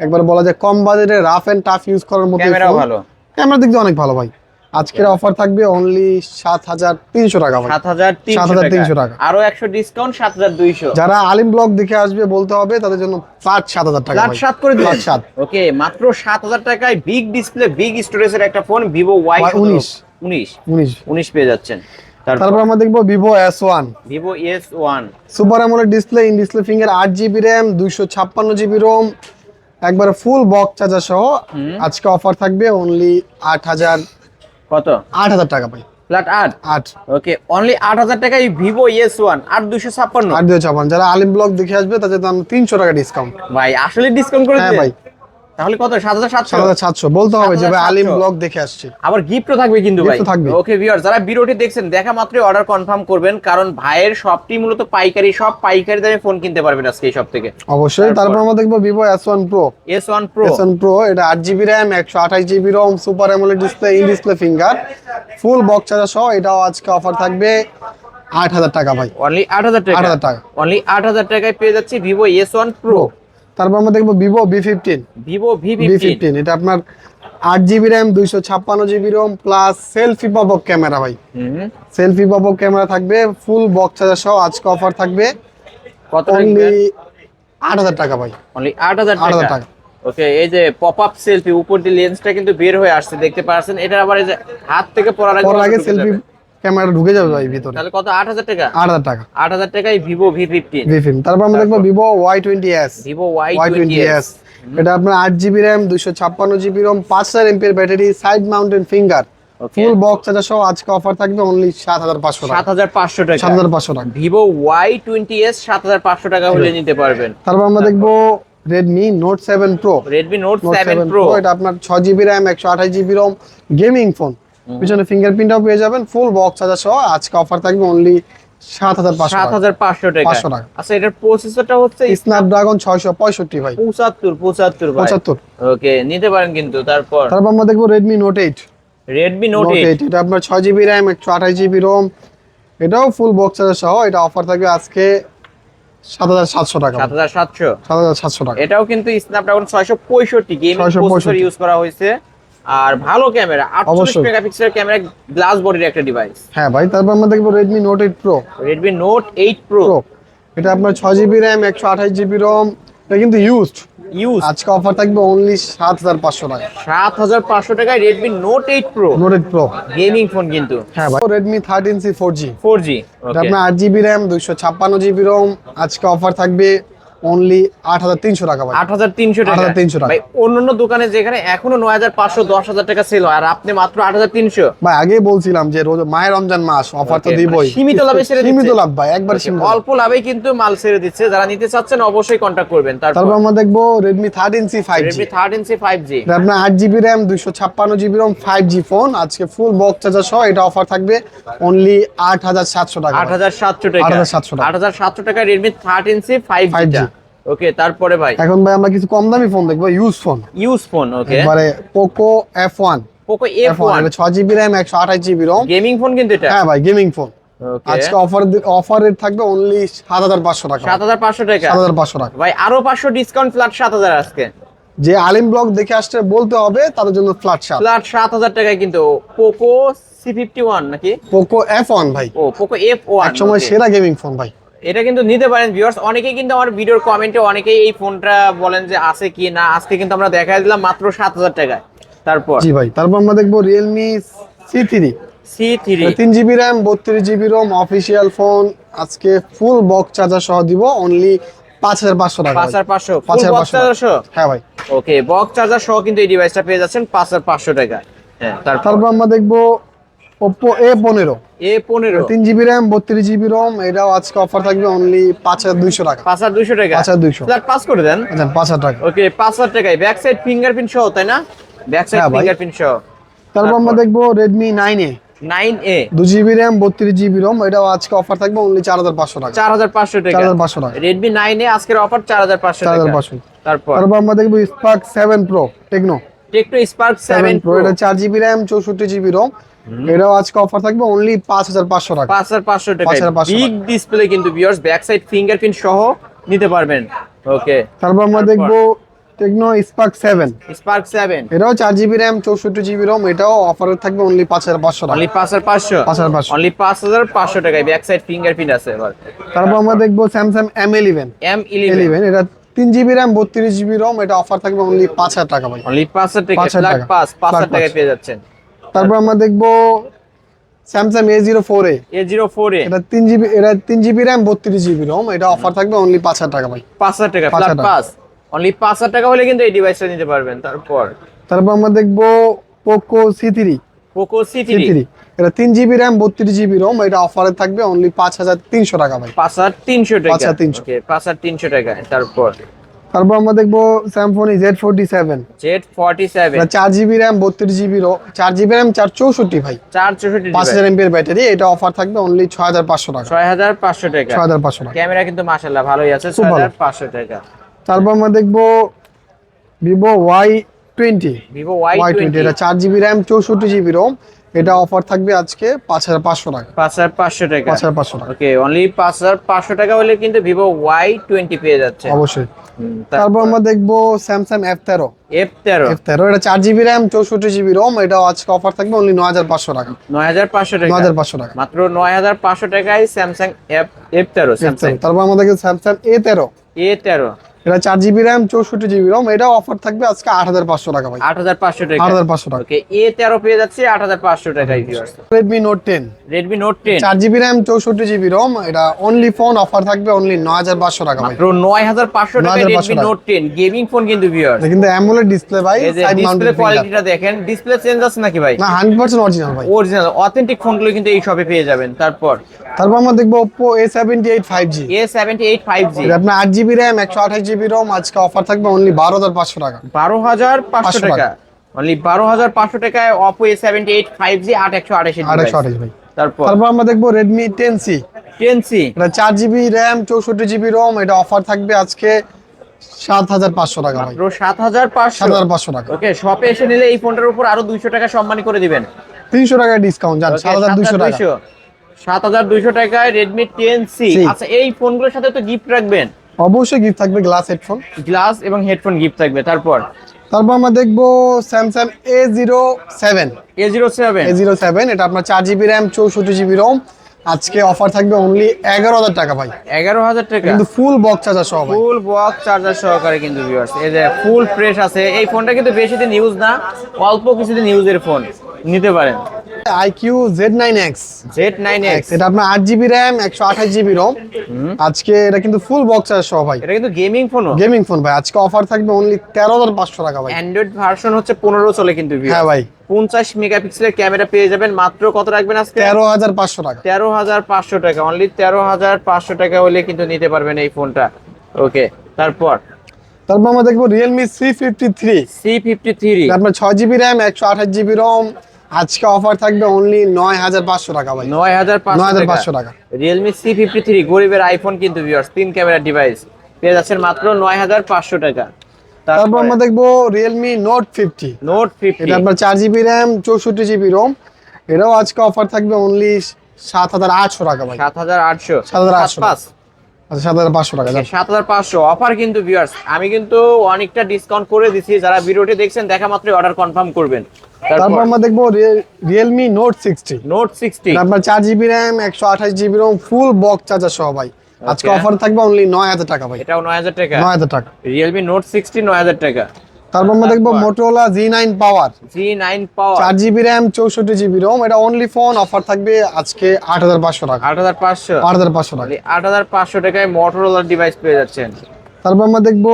Speaker 1: একবার বলা যায় কম বাজেটে রাফ অ্যান্ড টাফ ইউজ করার মতো
Speaker 2: ভালো।
Speaker 1: ক্যামেরা দিক দিয়ে অনেক ভালো ভাই। আজকের অফার থাকবে অনলি সাত হাজার তিনশো টাকা ভাই।
Speaker 2: সাত হাজার
Speaker 1: 7,300
Speaker 2: তিনশো
Speaker 1: টাকা।
Speaker 2: আরও একশো ডিসকাউন্ট সাত হাজার দুইশো।
Speaker 1: যারা আলিম ব্লগ দেখে আসবে বলতে হবে তাদের জন্য ফ্ল্যাট সাত হাজার টাকা
Speaker 2: ফ্ল্যাট। সাত করে দিলেন
Speaker 1: সাত।
Speaker 2: ওকে মাত্র সাত হাজার টাকায় বিগ ডিসপ্লে বিগ স্টোরেজের একটা ফোন ভিভো ওয়াই
Speaker 1: Y19
Speaker 2: উনিশ।
Speaker 1: উনিশ।
Speaker 2: উনিশ। পেয়ে যাচ্ছেন। তারপর
Speaker 1: আমরা দেখব Vivo S one
Speaker 2: Vivo S one
Speaker 1: super AMOLED display in display finger আট জিবি র্যাম দুইশো ছাপ্পান্ন জিবি রোম একবার ফুল বক চার্জার সহ আজকে অফার থাকবে অনলি আট হাজার
Speaker 2: কত?
Speaker 1: আট হাজার টাকা পাই
Speaker 2: ফ্ল্যাট আট?
Speaker 1: আট।
Speaker 2: ওকে অনলি আট হাজার টাকায় ভিভো এস ওয়ান আট দুশো ছাপ্পান্ন।
Speaker 1: আট দুশো ছাপ্পান্ন। যারা আলিম ব্লগ দেখে আসবে তাদের দাম তিনশো টাকা ডিসকাউন্ট
Speaker 2: ভাই আসলে ডিসকাউন্ট করে
Speaker 1: হ্যাঁ ভাই।
Speaker 2: তাহলে কত? সাত হাজার সাতশো?
Speaker 1: সাত হাজার সাতশো। বলতে হবে যে ভাই আলিম ব্লগ দেখে আসছে।
Speaker 2: আবার গিফটও থাকবে কিন্তু ভাই।
Speaker 1: থাকবে।
Speaker 2: ওকে ভিউয়ার যারা ভিডিওটি দেখছেন দেখা মাত্রই অর্ডার কনফার্ম করবেন কারণ ভাইয়ের সবটি মূলত পাইকারি সব পাইকারি দামে ফোন কিনতে পারবেন আজকে এই সব থেকে।
Speaker 1: অবশ্যই তারপর? আমরা দেখব one
Speaker 2: pro S one
Speaker 1: pro S pro এটা আট জিবি র্যাম একশো আঠাশ GB ROM super AMOLED display in display finger full box charger সহ এটাও আজকে অফার থাকবে আট হাজার টাকা ভাই।
Speaker 2: অনলি আট হাজার টাকা?
Speaker 1: 8,000 টাকা।
Speaker 2: অনলি আট হাজার টাকায় পেয়ে যাচ্ছি ভিভো এস ওয়ান প্রো
Speaker 1: তারপর আমরা দেখব Vivo
Speaker 2: B fifteen
Speaker 1: Vivo
Speaker 2: V
Speaker 1: fifteen এটা আপনার আট জিবি র্যাম দুইশো ছাপ্পান্ন GB ROM plus selfie pop up camera ভাই। সেলফি পপক ক্যামেরা থাকবে ফুল বক্স চার্জার সহ আজকে অফার থাকবে
Speaker 2: কত
Speaker 1: আট হাজার টাকা ভাই।
Speaker 2: অনলি আট হাজার
Speaker 1: 8,000
Speaker 2: টাকা
Speaker 1: টাকা।
Speaker 2: ওকে এই যে পপ আপ সেলফি উপর দিয়ে লেন্সটা কিন্তু বের হয়ে আসছে দেখতে পাচ্ছেন? এটা আবার এই যে হাত থেকে পড়ার আগে
Speaker 1: সেলফি। ক্যামেরা ঢুকে যাবে ভাই ভিতরে।
Speaker 2: তাহলে কত? আট হাজার টাকা?
Speaker 1: আট হাজার টাকা।
Speaker 2: আট হাজার টাকায় Vivo V fifteen
Speaker 1: V fifteen তারপর আমরা দেখব Vivo Y twenty S
Speaker 2: Vivo Y
Speaker 1: Y
Speaker 2: twenty
Speaker 1: twenty S এটা আপনার আট জিবি র্যাম দুশো ছাপ্পান্ন জিবি রোম পাঁচ হাজার এমপির battery side mountain
Speaker 2: finger
Speaker 1: full box charger সহ আজকে অফার থাকবে অনলি সাত হাজার পাঁচশো টাকা।
Speaker 2: সাত হাজার পাঁচশো
Speaker 1: সাত
Speaker 2: টাকা
Speaker 1: হাজার পাঁচশো টাকা।
Speaker 2: ভিভো ওয়াই টোয়েন্টি এস সাত হাজার পাঁচশো টাকা হলে নিতে পারবেন।
Speaker 1: তারপর আমরা দেখব pro
Speaker 2: Redmi Note
Speaker 1: Note
Speaker 2: seven
Speaker 1: seven
Speaker 2: pro
Speaker 1: pro এটা আপনার ছয় জিবি র্যাম একশো আঠাশ জিবি রোম গেমিং ফোন পিছনে ফিঙ্গারপ্রিন্টটাও পেয়ে যাবেন ফুল বক্স চার্জার সহ। আজকে অফার থাকবে অনলি সাত হাজার
Speaker 2: সাত হাজার পাঁচশো টাকা।
Speaker 1: 500 টাকা।
Speaker 2: আচ্ছা এটার প্রসেসরটা হচ্ছে
Speaker 1: স্ন্যাপড্রাগন ছয়শো পঁয়ষট্টি ভাই।
Speaker 2: পঁচাত্তর পঁচাত্তর
Speaker 1: পঁচাত্তর।
Speaker 2: ওকে নিতে পারেন কিন্তু তারপর?
Speaker 1: তারপর আমরা দেখব Redmi Note eight
Speaker 2: Redmi Note
Speaker 1: Note
Speaker 2: eight
Speaker 1: eight এটা আপনার ছয় জিবি র্যাম একশো আঠাশ জিবি রোম এটাও ফুল বক্স চার্জার সহ। এটা অফার থাকবে আজকে সাত হাজার সাতশো টাকা।
Speaker 2: সাত হাজার সাতশো।
Speaker 1: সাত হাজার সাতশো টাকা।
Speaker 2: এটাও কিন্তু স্ন্যাপড্রাগন ছয়শো পঁয়ষট্টি গেমিং
Speaker 1: 665
Speaker 2: প্রসেসর ইউজ করা হয়েছে। আর ভালো ক্যামেরা আটচল্লিশ
Speaker 1: অবশ্যই।
Speaker 2: মেগাপিক্সেলের ক্যামেরা গ্লাস বডির একটা ডিভাইস
Speaker 1: হ্যাঁ ভাই তারপর আমরা দেখব Redmi Note eight pro
Speaker 2: Redmi Note eight pro
Speaker 1: pro এটা আপনার ছয় জিবি র্যাম একশো আঠাশ জিবি রোম এটা কিন্তু ইউজড
Speaker 2: ইউজ
Speaker 1: আজকে অফার থাকবে অনলি সাত হাজার পাঁচশো টাকা
Speaker 2: সাত হাজার পাঁচশো টাকায় Redmi Note eight pro
Speaker 1: Note eight pro
Speaker 2: gaming phone কিন্তু।
Speaker 1: হ্যাঁ ভাই ফোর জি
Speaker 2: ফোর জি
Speaker 1: এটা আপনার আট জিবি র্যাম দুইশো ছাপ্পান্ন জিবি রোম আজকে অফার থাকবে অনলি আট হাজার তিনশো টাকা ভাই।
Speaker 2: আট হাজার তিনশো টাকা।
Speaker 1: 8,300 টাকা।
Speaker 2: ভাই অন্যান্য দোকানে যেখানে এখনও নয় হাজার পাঁচশো দশ হাজার টাকা সেল হয় আর আপনি মাত্র আট হাজার তিনশো।
Speaker 1: ভাই আগেই বলছিলাম যে রোজ মায়ের রমজান মাস অফার তো দিবই।
Speaker 2: মানে সীমিত লাভে ছেড়ে দিচ্ছে।
Speaker 1: সীমিত লাভ ভাই একবার সীমিত
Speaker 2: অল্প লাভে কিন্তু মাল ছেড়ে দিচ্ছে। যারা নিতে চাচ্ছেন অবশ্যই কন্ট্যাক্ট করবেন। তারপর?
Speaker 1: আমরা দেখব five G
Speaker 2: Redmi thirteen C five G
Speaker 1: আপনার আট জিবি র্যাম দুইশো ছাপ্পান্ন GB ROM five G phone আজকে ফুল বক্স চার্জার সহ এটা অফার থাকবে অনলি আট হাজার সাতশো টাকা
Speaker 2: আট হাজার সাতশো টাকা।
Speaker 1: 8,700 টাকা।
Speaker 2: আট হাজার সাতশো টাকা Redmi thirteen C five
Speaker 1: 5G
Speaker 2: G okay তারপরে ভাই?
Speaker 1: এখন ভাই আমরা কিছু কম দামি ফোন দেখব use phone
Speaker 2: use phone okay
Speaker 1: এবারে Poco
Speaker 2: F one
Speaker 1: Poco F
Speaker 2: one
Speaker 1: ছয় জিবি র্যাম একশো আঠাশ জিবি রোম
Speaker 2: গেমিং ফোন কিন্তু এটা?
Speaker 1: হ্যাঁ ভাই গেমিং ফোন আজকে অফার অফার রেট থাকবে অনলি সাত হাজার পাঁচশো টাকা।
Speaker 2: সাত হাজার পাঁচশো টাকা?
Speaker 1: সাত হাজার পাঁচশো টাকা।
Speaker 2: ভাই আরও পাঁচশো ডিসকাউন্ট ফ্ল্যাট সাত হাজার আজকে।
Speaker 1: যে আলিম ব্লগ দেখে আসতে বলতে হবে তাদের জন্য ফ্ল্যাট শার্ট
Speaker 2: ফ্ল্যাট সাত হাজার টাকায় কিন্তু পোকো সি ফিফটি ওয়ান নাকি?
Speaker 1: পোকো এফ ওয়ান ভাই।
Speaker 2: ও পোকো এফ ওয়ান
Speaker 1: এক সময় সেরা গেমিং ফোন ভাই।
Speaker 2: এটা কিন্তু নিতে পারেন ভিউয়ার্স অনেকেই কিন্তু আমার ভিডিওর কমেন্টে অনেকেই এই ফোনটা বলেন যে আছে কি না আজকে কিন্তু আমরা দেখা দিলাম মাত্র সাত হাজার টাকায়। তারপর?
Speaker 1: জি ভাই তারপর আমরা দেখব Realme C three
Speaker 2: C three
Speaker 1: তিন জিবি র্যাম বত্রিশ জিবি রোম অফিসিয়াল ফোন আজকে ফুল বক্স চার্জার সহ দিব অনলি পাঁচ হাজার পাঁচশো টাকা
Speaker 2: পাঁচ। হাজার পাঁচশো।
Speaker 1: পাঁচ হাজার পাঁচশো হ্যাঁ ভাই।
Speaker 2: ওকে বক্স চার্জার সহ কিন্তু এই ডিভাইসটা পেয়ে যাচ্ছেন পাঁচ হাজার পাঁচশো টাকা হ্যাঁ তারপর
Speaker 1: আমরা দেখব ওপো এ পনেরো।
Speaker 2: এ পনেরো।
Speaker 1: তিন জিবি র্যাম বত্রিশ জিবি রোম এটাও আজকে অফার থাকবে অনলি পাঁচ হাজার দুইশো টাকা।
Speaker 2: পাঁচ হাজার দুইশো টাকা?
Speaker 1: পাঁচ হাজার দুইশো।
Speaker 2: পাস করে দেন।
Speaker 1: আচ্ছা পাঁচ হাজার টাকা।
Speaker 2: ওকে পাঁচ হাজার টাকায়। ব্যাক সাইড ফিঙ্গারপ্রিন্ট সহ তাই না? Back side. ফিঙ্গারপ্রিন্ট সহ।
Speaker 1: তারপর আমরা দেখব Redmi nine A
Speaker 2: nine A
Speaker 1: দু জিবি র্যাম বত্রিশ জিবি রোম এটাও আজকে অফার থাকবে অনলি চার হাজার পাঁচশো টাকা।
Speaker 2: চার হাজার পাঁচশো টাকা।
Speaker 1: চার হাজার পাঁচশো টাকা।
Speaker 2: রেডমি নাইন এ আজকের অফার চার হাজার পাঁচশো
Speaker 1: চার হাজার পাঁচশো।
Speaker 2: তারপর?
Speaker 1: তারপর আমরা দেখব Spark seven pro
Speaker 2: Tecno Tecno
Speaker 1: Spark
Speaker 2: seven
Speaker 1: pro এটা চার জিবি র্যাম চৌষট্টি জিবি রোম এটাও আজকে অফার থাকবে অনলি পাঁচ হাজার পাঁচশো টাকা
Speaker 2: পাঁচ হাজার পাঁচশো টাকা
Speaker 1: 5,500
Speaker 2: বিগ ডিসপ্লে কিন্তু বিয়ার্স ব্যাক সাইড ফিঙ্গারপ্রিন্ট সহ নিতে পারবেন ওকে
Speaker 1: তারপর আমরা দেখব Tecno Spark seven
Speaker 2: Spark seven
Speaker 1: এটাও চার জিবি র্যাম চৌষট্টি জিবি রোম এটাও অফারে থাকবে অনলি পাঁচ হাজার পাঁচশো টাকা
Speaker 2: অনলি পাঁচ হাজার পাঁচশো
Speaker 1: পাঁচ হাজার পাঁচশো
Speaker 2: অনলি পাঁচ হাজার পাঁচশো টাকায় ব্যাক সাইড ফিঙ্গারপ্রিন্ট আছে এবার
Speaker 1: তারপর আমরা দেখব Samsung M eleven
Speaker 2: M eleven
Speaker 1: eleven এটা তিন জিবি র্যাম বত্রিশ জিবি রোম এটা অফার থাকবে অনলি পাঁচ হাজার টাকা ভাই
Speaker 2: অনলি পাঁচ হাজার টাকা
Speaker 1: 5,000
Speaker 2: ফ্ল্যাট
Speaker 1: টাকা।
Speaker 2: পাস পাঁচ হাজার টাকায় পেয়ে যাচ্ছেন
Speaker 1: তারপর আমরা দেখব Samsung A zero four A
Speaker 2: A zero four A
Speaker 1: এটা তিন জিবি এটা তিন জিবি র্যাম বত্রিশ জিবি রোম এটা অফার থাকবে অনলি পাঁচ হাজার টাকা ভাই।
Speaker 2: পাঁচ হাজার টাকা
Speaker 1: 5,000
Speaker 2: ফ্ল্যাট
Speaker 1: টাকা।
Speaker 2: অনলি পাঁচ হাজার টাকা হলে কিন্তু এই ডিভাইসটা নিতে পারবেন তারপর।
Speaker 1: তারপর আমরা দেখব Poco C
Speaker 2: three Poco
Speaker 1: C three এটা তিন জিবি র্যাম বত্রিশ জিবি রোম এটা অফারে থাকবে অনলি পাঁচ হাজার তিনশো টাকা ভাই।
Speaker 2: পাঁচ হাজার তিনশো টাকা।
Speaker 1: 5,300
Speaker 2: Okay, পাঁচ হাজার তিনশো টাকা তারপর।
Speaker 1: তারপর আমরা দেখব Samsung Z forty
Speaker 2: seven Z forty
Speaker 1: seven চার জিবি র্যাম বত্রিশ জিবি চার জিবি র্যাম চার চৌষট্টি ভাই।
Speaker 2: চার চৌষট্টি
Speaker 1: পাঁচ হাজার এমপির ব্যাটারি এটা অফার থাকবে অনলি ছয় হাজার পাঁচশো টাকা।
Speaker 2: ছয় হাজার পাঁচশো টাকা।
Speaker 1: ছয় হাজার পাঁচশো টাকা।
Speaker 2: ক্যামেরা কিন্তু মাশাল্লাহ ভালোই আছে ছয়। হাজার পাঁচশো টাকা।
Speaker 1: তারপর আমরা দেখব Vivo Y
Speaker 2: twenty Vivo
Speaker 1: Y twenty এটা চার জিবি র্যাম চৌষট্টি জিবি রোম এটা অফার থাকবে আজকে পাঁচ হাজার পাঁচশো টাকা।
Speaker 2: পাঁচ হাজার পাঁচশো টাকা।
Speaker 1: পাঁচ হাজার পাঁচশো টাকা।
Speaker 2: ওকে অনলি পাঁচ হাজার পাঁচশো টাকা হলে কিন্তু ভিভো ওয়াই টোয়েন্টি পেয়ে যাচ্ছে।
Speaker 1: অবশ্যই। তারপর আমরা দেখব স্যামসাং এফ তেরো।
Speaker 2: এফ তেরো।
Speaker 1: এফ তেরো এটা চার জিবি র্যাম চৌষট্টি জিবি রোম এটা আজকে অফার থাকবে অনলি নয় হাজার পাঁচশো টাকা।
Speaker 2: নয় হাজার পাঁচশো টাকা।
Speaker 1: নয় হাজার পাঁচশো টাকা।
Speaker 2: মাত্র নয় হাজার পাঁচশো টাকায় স্যামসাং এফ এফ তেরো স্যামসাং।
Speaker 1: তারপর আমাদের স্যামসাং এ তেরো।
Speaker 2: এ তেরো।
Speaker 1: এটা চার জিবি র্যাম চৌষট্টি জিবি রোম এটাও অফার থাকবে আজকে আট হাজার পাঁচশো টাকা ভাই।
Speaker 2: আট হাজার পাঁচশো
Speaker 1: আট হাজার পাঁচশো টাকা।
Speaker 2: এ তেরো পেয়ে যাচ্ছে আট হাজার পাঁচশো টাকায়
Speaker 1: Redmi Note ten
Speaker 2: Redmi Note ten
Speaker 1: চার জিবি র্যাম চৌষট্টি জিবি রোম এটা অনলি ফোন অফার থাকবে অনলি নয় হাজার পাঁচশো টাকা ভাই।
Speaker 2: মাত্র নয় হাজার পাঁচশো
Speaker 1: 9,500 Redmi
Speaker 2: Note ten gaming phone কিন্তু ভিউয়ার
Speaker 1: এটা কিন্তু অ্যামোলেড ডিসপ্লে ভাই
Speaker 2: ডিসপ্লে কোয়ালিটিটা দেখেন ডিসপ্লে চেঞ্জ আছে নাকি ভাই?
Speaker 1: না হান্ড্রেড পার্সেন্ট অরিজিনাল ভাই।
Speaker 2: অরিজিনাল অথেন্টিক ফোনগুলো কিন্তু এই শপে পেয়ে যাবেন। তারপর?
Speaker 1: তারপর আমরা দেখব Oppo A seventy eight five
Speaker 2: G A seventy eight five
Speaker 1: G আপনার আট জিবি র্যাম একশো আঠাশ জিবি রোম আজকে অফার থাকবে অনলি বারো হাজার পাঁচশো টাকা।
Speaker 2: বারো হাজার পাঁচশো টাকা। অনলি বারো হাজার পাঁচশো টাকায় Oppo A seventy eight five G আট একশো আঠাশি
Speaker 1: আঠাশ ভাই।
Speaker 2: তারপর?
Speaker 1: তারপর আমরা দেখব Redmi ten C
Speaker 2: ten C
Speaker 1: এটা চার জিবি র্যাম চৌষট্টি জিবি রোম এটা অফার থাকবে আজকে সাত হাজার পাঁচশো টাকা
Speaker 2: মাত্র সাত হাজার পাঁচশো।
Speaker 1: সাত হাজার পাঁচশো টাকা।
Speaker 2: ওকে শপে এসে নিলে এই ফোনটার উপর আরও দুইশো টাকা সম্মানী করে দিবেন।
Speaker 1: তিনশো টাকা ডিসকাউন্ট জান সাত হাজার দুইশো টাকা।
Speaker 2: সাত হাজার দুইশো। টাকায় রেডমি টেন সি আচ্ছা এই ফোনগুলোর সাথে তো গিফট রাখবেন।
Speaker 1: অবশ্যই গিফট থাকবে গ্লাস হেডফোন
Speaker 2: গ্লাস এবং হেডফোন গিফট থাকবে তারপর?
Speaker 1: তারপর আমরা দেখব Samsung A zero seven
Speaker 2: A zero seven
Speaker 1: A zero seven এটা আপনার চার জিবি র্যাম চৌষট্টি জিবি রোম আজকে অফার থাকবে অনলি এগারো হাজার টাকা ভাই।
Speaker 2: এগারো হাজার টাকা?
Speaker 1: কিন্তু ফুল বক্স চার্জার সহ
Speaker 2: ফুল বক্স চার্জার সহকারে কিন্তু ভিউয়ার্স এই যে ফুল ফ্রেশ আছে। এই ফোনটা কিন্তু বেশি দিন ইউজ না অল্প কিছুদিন ইউজের ফোন নিতে পারেন।
Speaker 1: IQOO Z nine X
Speaker 2: Z nine X
Speaker 1: এটা আপনার আট জিবি র্যাম একশো আঠাশ জিবি রোম আজকে এটা কিন্তু ফুল বক্স চার্জার সহ ভাই।
Speaker 2: এটা কিন্তু গেমিং ফোনও
Speaker 1: গেমিং ফোন ভাই আজকে অফার থাকবে অনলি তেরো হাজার পাঁচশো টাকা ভাই।
Speaker 2: অ্যান্ড্রয়েড ভার্সন হচ্ছে পনেরো চলে কিন্তু
Speaker 1: হ্যাঁ ভাই।
Speaker 2: পঞ্চাশ মেগাপিক্সেলের ক্যামেরা পেয়ে যাবেন মাত্র কত রাখবেন আজকে?
Speaker 1: তেরো হাজার পাঁচশো টাকা।
Speaker 2: তেরো হাজার পাঁচশো টাকা অনলি তেরো হাজার পাঁচশো টাকা হলে কিন্তু নিতে পারবেন এই ফোনটা ওকে তারপর?
Speaker 1: তারপর আমরা দেখব Realme C fifty three
Speaker 2: C fifty three
Speaker 1: আপনার ছয় জিবি র্যাম একশো আঠাশ জিবি রোম আজকে অফার থাকবে অনলি নয় হাজার পাঁচশো টাকা ভাই।
Speaker 2: নয় হাজার
Speaker 1: নয় হাজার
Speaker 2: পাঁচশো টাকা। রিয়েলমি সি ফিফটি থ্রি গরিবের আইফোন কিন্তু ভিউয়ার্স তিন ক্যামেরা ডিভাইস পেয়ে যাচ্ছেন মাত্র নয় হাজার পাঁচশো টাকা।
Speaker 1: তারপর আমরা দেখব Realme Note fifty
Speaker 2: Note fifty
Speaker 1: এটা আপনার চার জিবি র্যাম চৌষট্টি জিবি রোম এটাও আজকে অফার থাকবে অনলি সাত হাজার আটশো টাকা ভাই।
Speaker 2: সাত হাজার আটশো।
Speaker 1: 7,800
Speaker 2: পাঁচ।
Speaker 1: আচ্ছা সাত হাজার
Speaker 2: অফার কিন্তু ভিউয়ার্স আমি কিন্তু অনেকটা ডিসকাউন্ট করে দিছি। যারা ভিডিওটি দেখছেন দেখা মাত্রই অর্ডার কনফার্ম করবেন।
Speaker 1: তারপর?
Speaker 2: তারপর
Speaker 1: আমরা দেখব Realme Note sixty
Speaker 2: Note sixty
Speaker 1: আপনার চার জিবি র্যাম একশো আঠাশ GB ROM full box charger সহ ভাই। আজকে অফার থাকবে অনলি নয় হাজার টাকা ভাই।
Speaker 2: এটাও নয় হাজার টাকা?
Speaker 1: নয় হাজার টাকা।
Speaker 2: রিয়েলমি নোট সিক্সটি নয় হাজার টাকা।
Speaker 1: তারপর আমরা দেখব
Speaker 2: তারপর?
Speaker 1: মোটোলা জি নাইন পাওয়ার
Speaker 2: জি নাইন পাওয়ার
Speaker 1: চার জিবি র্যাম চৌষট্টি জিবি রোম এটা অনলি ফোন অফার থাকবে আজকে আট হাজার পাঁচশো টাকা।
Speaker 2: আট হাজার পাঁচশো।
Speaker 1: আট হাজার পাঁচশো টাকা।
Speaker 2: আট হাজার পাঁচশো টাকায় মোটরোলার ডিভাইস পেয়ে যাচ্ছেন।
Speaker 1: তারপর আমরা দেখব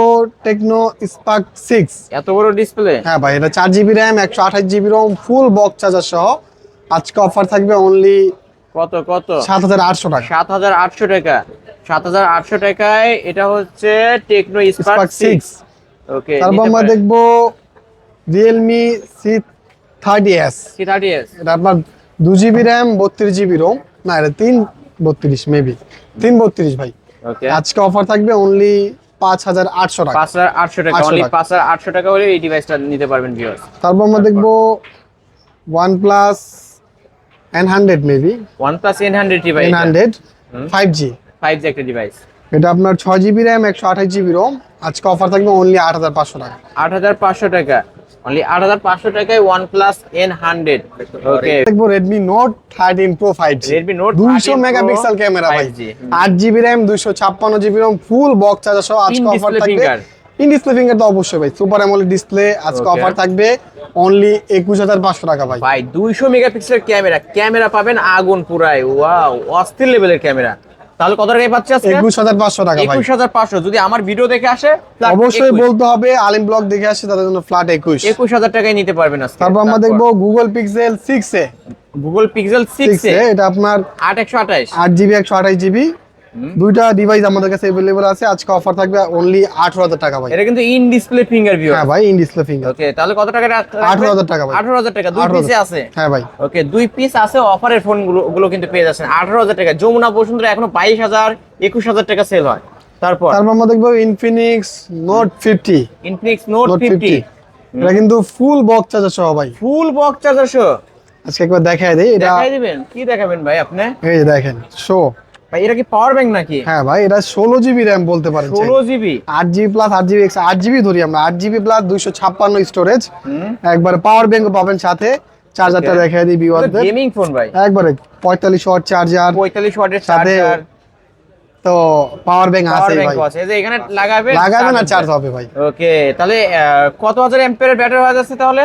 Speaker 1: টেকনো স্পার্ক সিক্স
Speaker 2: এত বড় ডিসপ্লে
Speaker 1: হ্যাঁ ভাই এটা চার জিবি র্যাম একশো আঠাশ GB ROM full box charger সহ। আজকে অফার থাকবে অনলি
Speaker 2: কত কত?
Speaker 1: সাত হাজার আটশো টাকা।
Speaker 2: সাত হাজার আটশো টাকা। সাত হাজার আটশো টাকায় এটা হচ্ছে টেকনো স্পার্ক সিক্স ওকে
Speaker 1: তারপর আমরা দেখব Realme C thirty S
Speaker 2: C thirty S
Speaker 1: এটা আপনার দু জিবি র্যাম বত্রিশ জিবি রোম না এটা তিন বত্রিশ মেবি তিন বত্রিশ ভাই।
Speaker 2: ওকে
Speaker 1: আজকে অফার থাকবে অনলি পাঁচ হাজার আটশো টাকা।
Speaker 2: পাঁচ হাজার আটশো টাকা। অনলি পাঁচ হাজার আটশো টাকা হলে এই ডিভাইসটা নিতে পারবেন ভিউয়ার্স
Speaker 1: তারপর আমরা দেখব OnePlus N hundred
Speaker 2: maybe OnePlus N hundred device
Speaker 1: N hundred five G
Speaker 2: five G একটা ডিভাইস
Speaker 1: এটা আপনার ছয় জিবি র্যাম একশো আঠাশ জিবি রোম আজকে অফার থাকবে অনলি আট হাজার পাঁচশো টাকা।
Speaker 2: আট হাজার পাঁচশো টাকা। অনলি আট হাজার পাঁচশো টাকায় one plus N hundred okay
Speaker 1: দেখব Note thirteen pro five G
Speaker 2: Redmi Note
Speaker 1: দুইশো
Speaker 2: 13 Pro
Speaker 1: মেগাপিক্সেল ক্যামেরা ভাই।
Speaker 2: 5G
Speaker 1: আট জিবি র্যাম দুইশো ছাপ্পান্ন GB ROM full box charger সহ আজকে অফার থাকবে। ইন ডিসপ্লে ফিঙ্গার তো অবশ্যই ভাই। সুপার অ্যামোলেড ডিসপ্লে আজকে অফার থাকবে। অনলি একুশ হাজার পাঁচশো টাকা ভাই।
Speaker 2: ভাই দুইশো মেগাপিক্সেলের ক্যামেরা ক্যামেরা পাবেন আগুন পুরাই ওয়াও অস্থির লেভেলের ক্যামেরা তাহলে কত টাকায় পাচ্ছে আজকে?
Speaker 1: একুশ হাজার পাঁচশো টাকা ভাই।
Speaker 2: একুশ হাজার পাঁচশো। যদি আমার ভিডিও দেখে আসে
Speaker 1: অবশ্যই বলতে হবে আলিম ব্লগ দেখে আসে তাদের জন্য ফ্ল্যাট একুশ।
Speaker 2: একুশ হাজার টাকায় নিতে পারবেন আজকে।
Speaker 1: তারপর আমরা দেখব Google Pixel 6 A.
Speaker 2: Google Pixel six
Speaker 1: six A. এটা আপনার
Speaker 2: আট একশো আঠাশ।
Speaker 1: আট জিবি একশো আঠাশ জিবি দুইটা ডিভাইস আমাদের কাছে অ্যাভেলেবল আছে। আজকে অফার থাকবে অনলি আঠারো হাজার টাকা ভাই।
Speaker 2: এটা কিন্তু ইন ডিসপ্লে ফিঙ্গার ভিউ
Speaker 1: হ্যাঁ ভাই ইন ডিসপ্লে ফিঙ্গার
Speaker 2: ওকে তাহলে কত টাকা
Speaker 1: 18,000 টাকা ভাই।
Speaker 2: আঠারো হাজার টাকা দুই
Speaker 1: 18,000
Speaker 2: পিসে আছে?
Speaker 1: হ্যাঁ ভাই।
Speaker 2: ওকে দুই পিস আছে অফারের ফোনগুলো গুলো কিন্তু পেয়ে যাচ্ছেন। আঠারো হাজার টাকা যমুনা বসুন্ধরা এখনও বাইশ হাজার একুশ হাজার টাকা সেল হয়। তারপর?
Speaker 1: তারপর আমরা দেখব Infinix Note fifty
Speaker 2: Infinix Note
Speaker 1: Note
Speaker 2: fifty
Speaker 1: fifty এটা কিন্তু ফুল বক্স চার্জার সহ ভাই।
Speaker 2: ফুল বক্স চার্জার শো
Speaker 1: আজকে একবার দেখাই দিই এটা
Speaker 2: দেখাই দিবেন? কি দেখাবেন ভাই আপনি?
Speaker 1: এই দেখেন শো
Speaker 2: ভাই এটা কি পাওয়ার ব্যাংক নাকি?
Speaker 1: হ্যাঁ ভাই এটা ষোলো জিবি র্যাম বলতে পারেন
Speaker 2: ষোলো জিবি
Speaker 1: আট জিবি প্লাস আট জিবি আট জিবি ধরি আমরা। আট জিবি প্লাস দুইশো ছাপ্পান্ন স্টোরেজ একবার পাওয়ার ব্যাংক পাবেন সাথে। চার্জারটা. দেখাই দিই ভিউয়ারদের
Speaker 2: গেমিং ফোন ভাই।
Speaker 1: একবারে পঁয়তাল্লিশ ওয়াট চার্জার
Speaker 2: পঁয়তাল্লিশ ওয়াটের চার্জার
Speaker 1: তো পাওয়ার ব্যাংক আছে ভাই।
Speaker 2: আছে। এই যে এখানে লাগাবে
Speaker 1: লাগাবেন আর চার্জ হবে। ভাই।
Speaker 2: ওকে তাহলে কত হাজার এম্পিয়ারের ব্যাটারি যাচ্ছে তাহলে?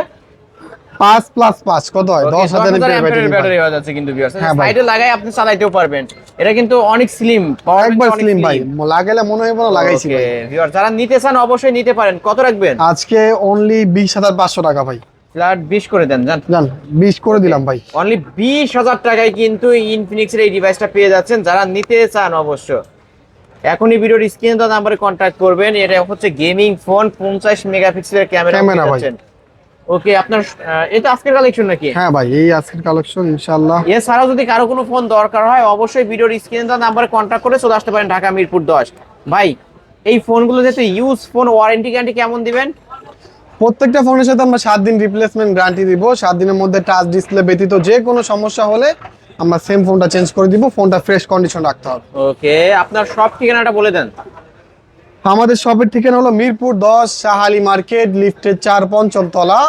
Speaker 1: পাঁচ প্লাস পাঁচ কত হয়?
Speaker 2: Okay,
Speaker 1: দশ হাজার
Speaker 2: ampere-এর
Speaker 1: ব্যাটারি
Speaker 2: ব্যাটারি হয়ে যাচ্ছে কিন্তু viewers।
Speaker 1: হ্যাঁ
Speaker 2: সাইডে লাগাই আপনি পারবেন। এটা কিন্তু অনেক স্লিম
Speaker 1: একবার স্লিম ভাই লাগাইলে মনে হয় বলো লাগাইছি ভাই।
Speaker 2: যারা নিতে চান অবশ্যই নিতে পারেন। কত রাখবেন?
Speaker 1: আজকে অনলি বিশ হাজার পাঁচশো টাকা ভাই।
Speaker 2: ফ্ল্যাট বিশ করে দেন জান।
Speaker 1: জান বিশ করে দিলাম ভাই।
Speaker 2: অনলি বিশ হাজার টাকায় কিন্তু ইনফিনিক্সের এই ডিভাইসটা পেয়ে যাচ্ছেন। যারা নিতে চান অবশ্য। এখনই ভিডিওর স্ক্রিনে দেওয়া নাম্বারে কন্ট্যাক্ট করবেন। এটা হচ্ছে গেমিং ফোন পঞ্চাশ মেগাপিক্সেলের ক্যামেরা
Speaker 1: ভাই।
Speaker 2: ওকে আপনার এটা আজকের কালেকশন নাকি?
Speaker 1: হ্যাঁ ভাই এই আজকের কালেকশন ইনশাল্লাহ
Speaker 2: এছাড়াও যদি কারও কোনো ফোন দরকার হয় অবশ্যই ভিডিওর স্ক্রিনে দেওয়া নাম্বারে কন্ট্যাক্ট করে চলে আসতে পারেন ঢাকা মিরপুর দশ। ভাই এই ফোনগুলো যেহেতু ইউজ ফোন ওয়ারেন্টি গ্যারান্টি কেমন দিবেন?
Speaker 1: প্রত্যেকটা ফোনের সাথে আমরা সাত দিন রিপ্লেসমেন্ট গ্যারান্টি দিব। সাত দিনের মধ্যে টাচ ডিসপ্লে ব্যতীত যে কোনো সমস্যা হলে আমরা সেম ফোনটা চেঞ্জ করে দিব। ফোনটা ফ্রেশ কন্ডিশন রাখতে হবে।
Speaker 2: ওকে আপনার সব ঠিকানাটা বলে দেন।
Speaker 1: আমাদের শপের ঠিকানা হলো মিরপুর দশ শাহালি মার্কেট লিফটের চার পঞ্চম তলা।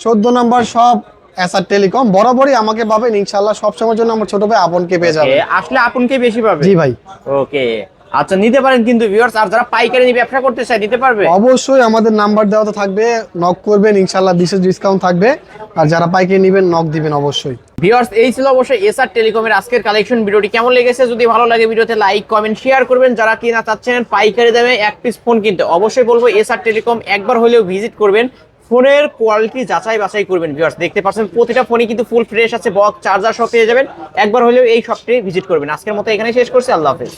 Speaker 1: চোদ্দ নম্বর শপ এসআর টেলিকম বরাবরই আমাকে পাবেন ইনশাল্লাহ সবসময়ের জন্য আমার ছোট ভাই আপনকে পেয়ে যাবে।
Speaker 2: আসলে আপনকে বেশি পাবে?
Speaker 1: জি ভাই।
Speaker 2: ওকে আচ্ছা নিতে পারেন কিন্তু ভিউয়ার্স আর যারা পাইকারি নিয়ে ব্যবসা করতে চায় নিতে পারবে?
Speaker 1: অবশ্যই আমাদের নাম্বার দেওয়া তো থাকবে নক করবেন ইনশাল্লাহ বিশেষ ডিসকাউন্ট থাকবে আর যারা পাইকারি নেবেন নক দিবেন অবশ্যই।
Speaker 2: ভিউয়ার্স এই ছিল অবশ্যই এসআর টেলিকমের আজকের কালেকশন ভিডিওটি কেমন লেগেছে? যদি ভালো লাগে ভিডিওতে লাইক কমেন্ট শেয়ার করবেন। যারা কিনা চাচ্ছেন পাইকারি দামে এক পিস ফোন কিনতে অবশ্যই বলব এসআর টেলিকম একবার হলেও ভিজিট করবেন। ফোনের কোয়ালিটি যাচাই বাছাই করবেন ভিউয়ার্স দেখতে পাচ্ছেন প্রতিটা ফোনই কিন্তু ফুল ফ্রেশ আছে বক্স চার্জার সব পেয়ে যাবেন। একবার হলেও এই শপটি ভিজিট করবেন। আজকের মতো এখানে শেষ করছি। আল্লাহ হাফেজ।